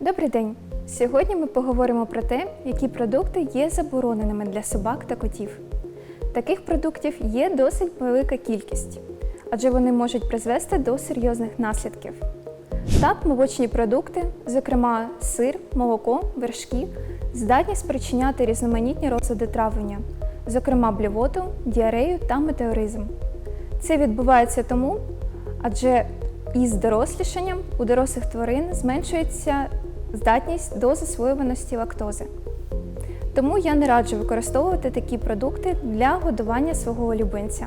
Добрий день! Сьогодні ми поговоримо про те, які продукти є забороненими для собак та котів. Таких продуктів є досить велика кількість, адже вони можуть призвести до серйозних наслідків. Так, молочні продукти, зокрема сир, молоко, вершки, здатні спричиняти різноманітні розлади травлення, зокрема блювоту, діарею та метеоризм. Це відбувається тому, адже із дорослішанням у дорослих тварин зменшується здатність до засвоюваності лактози. Тому я не раджу використовувати такі продукти для годування свого улюбленця.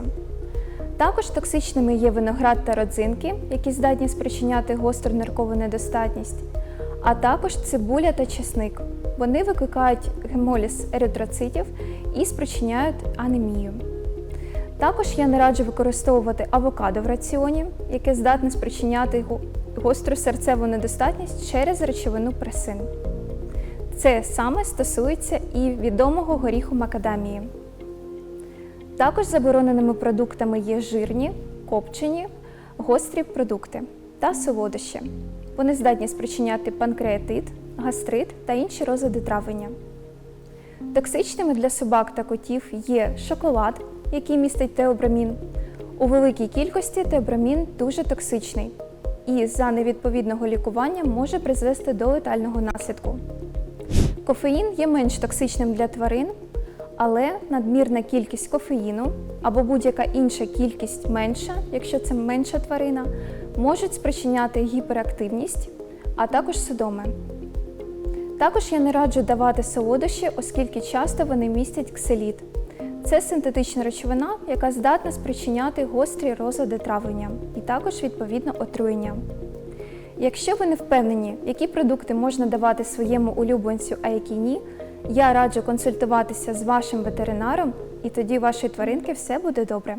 Також токсичними є виноград та родзинки, які здатні спричиняти гостру ниркову недостатність, а також цибуля та чесник. Вони викликають гемоліз еритроцитів і спричиняють анемію. Також я не раджу використовувати авокадо в раціоні, яке здатне спричиняти гостру серцеву недостатність через речовину пресин. Це саме стосується і відомого горіху макадамії. Також забороненими продуктами є жирні, копчені, гострі продукти та солодощі. Вони здатні спричиняти панкреатит, гастрит та інші розлади травлення. Токсичними для собак та котів є шоколад, який містить теобрамін. У великій кількості теобрамін дуже токсичний і за невідповідного лікування може призвести до летального наслідку. Кофеїн є менш токсичним для тварин, але надмірна кількість кофеїну або будь-яка інша кількість менша, якщо це менша тварина, можуть спричиняти гіперактивність, а також судоми. Також я не раджу давати солодощі, оскільки часто вони містять кселіт. Це синтетична речовина, яка здатна спричиняти гострі розлади травлення і також відповідно отруєння. Якщо ви не впевнені, які продукти можна давати своєму улюбленцю, а які ні, я раджу консультуватися з вашим ветеринаром, і тоді у вашої тваринки все буде добре.